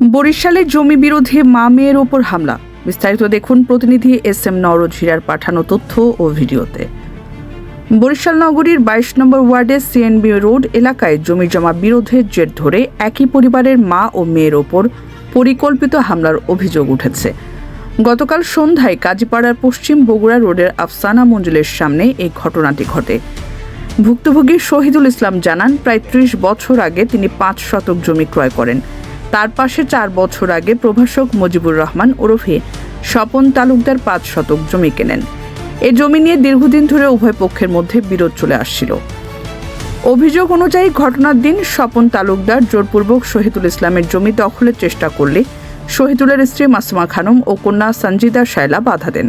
বরিশালে জমি বিরোধী মা মেয়ের ওপর হামলা। বিস্তারিত দেখুন প্রতিনিধি এস এম নরজ হিরার পাঠানো তথ্য ও ভিডিওতে। বরিশাল নগরীর বাইশ নম্বর ওয়ার্ডে সিএনবি রোড এলাকায় জমি জমা বিরোধের জের ধরে একই পরিবারের মা ও মেয়ের ওপর পরিকল্পিত হামলার অভিযোগ উঠেছে। গতকাল সন্ধ্যায় কাজীপাড়ার পশ্চিম বগুড়া রোডের আফসানা মঞ্জিলের সামনে এই ঘটনাটি ঘটে। ভুক্তভোগী শহীদুল ইসলাম জানান, প্রায় ত্রিশ বছর আগে তিনি পাঁচ শতক জমি ক্রয় করেন। তার পাশে চার বছর আগে প্রভাষক মুজিবুর রহমান ওরফে স্বপন তালুকদার পাঁচ শতক জমি কেনেন। এ জমি নিয়ে দীর্ঘদিন ধরে উভয় পক্ষের মধ্যে বিরোধ চলে আসছিল। অভিযোগ অনুযায়ী ঘটনার দিন স্বপন তালুকদার জোরপূর্বক শহীদুল ইসলামের জমি দখলের চেষ্টা করলে শহীদুলের স্ত্রী মাসুমা খানম ও কন্যা সঞ্জিদা শায়লা বাধা দেন।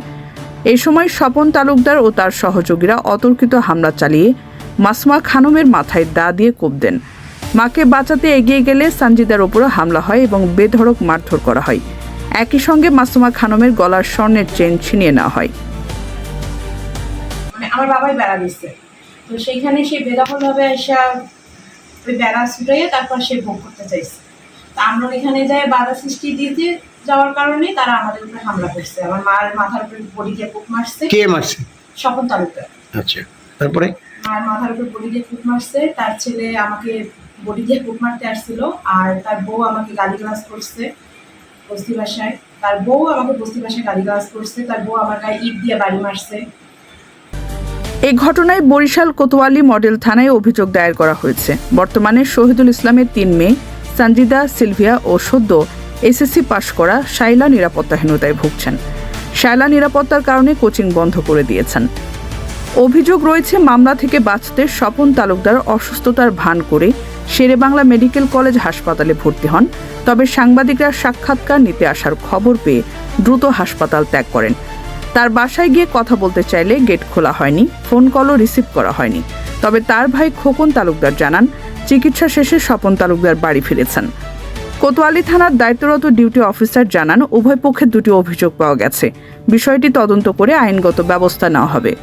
এই সময় স্বপন তালুকদার ও তার সহযোগীরা অতর্কিত হামলা চালিয়ে মাসুমা খানমের মাথায় দা দিয়ে কোপ দেন। মাকে বাঁচাতে এগিয়ে গেলে সঞ্জিদার ওপরও হামলা হয় এবং বেধড়ক মারধর করা হয়। একই সঙ্গে মাসুমা খানমের গলার স্বর্ণের চেন ছিনিয়ে নেওয়া হয়। মানে আমার বাবাই বেড়া দিচ্ছে তো সেইখানে সে বেদখলভাবে এসে ওই বেড়া ছুটাইয়ে তারপর সে ভোগ করতে চাইছে। তো আমরা এখানে যাই বাধা সৃষ্টি দিতে যাওয়ার কারণে তারা আমাদের উপরে হামলা করছে। আমার মার মাথার উপরে বডি দিয়ে ফুট মারছে। কে মারছে? স্বপন তালুকদার। আচ্ছা তারপরে? মার মাথার উপরে বডি দিয়ে ফুট মারছে। তার ছেলে আমাকে বডি দিয়ে ফুট মারতে আসছিল আর তার বউ আমাকে গালি গ্লাস করছে বস্তি ভাষায় তার বউ আমাকে বস্তি ভাষায় গালি গ্লাস করছে, তার বউ আমার গায়ে ইট দিয়ে বাড়ি মারছে। এই ঘটনায় বরিশাল কোতোয়ালি মডেল থানায় অভিযোগ দায়ের করা হয়েছে। বর্তমানে শহীদুল ইসলামের তিন মেয়ে সঞ্জিদা সিলভিয়া ও সদ্য এসএসসি পাশ করা শাইলা নিরাপত্তাহীনতায় ভুগছেন। শাইলা নিরাপত্তার কারণে কোচিং বন্ধ করে দিয়েছেন। অভিযোগ রয়েছে, মামলা থেকে বাঁচতে স্বপন তালুকদার অসুস্থতার ভান করে শেরেবাংলা মেডিকেল কলেজ হাসপাতালে ভর্তি হন। তবে সাংবাদিকরা সাক্ষাৎকার নিতে আসার খবর পেয়ে দ্রুত হাসপাতাল ত্যাগ করেন। তার বাসায় গিয়ে কথা বলতে চাইলে গেট খোলা হয়নি, ফোন কলও রিসিভ করা হয়নি। তবে তার ভাই খোকন তালুকদার জানান, চিকিৎসা শেষে স্বপন তালুকদার বাড়ি ফিরেছেন। কোতোয়ালি থানার দায়িত্বরত ডিউটি অফিসার জানান, উভয় পক্ষের দুটি অভিযোগ পাওয়া গেছে। বিষয়টি তদন্ত করে আইনগত ব্যবস্থা নেওয়া হবে।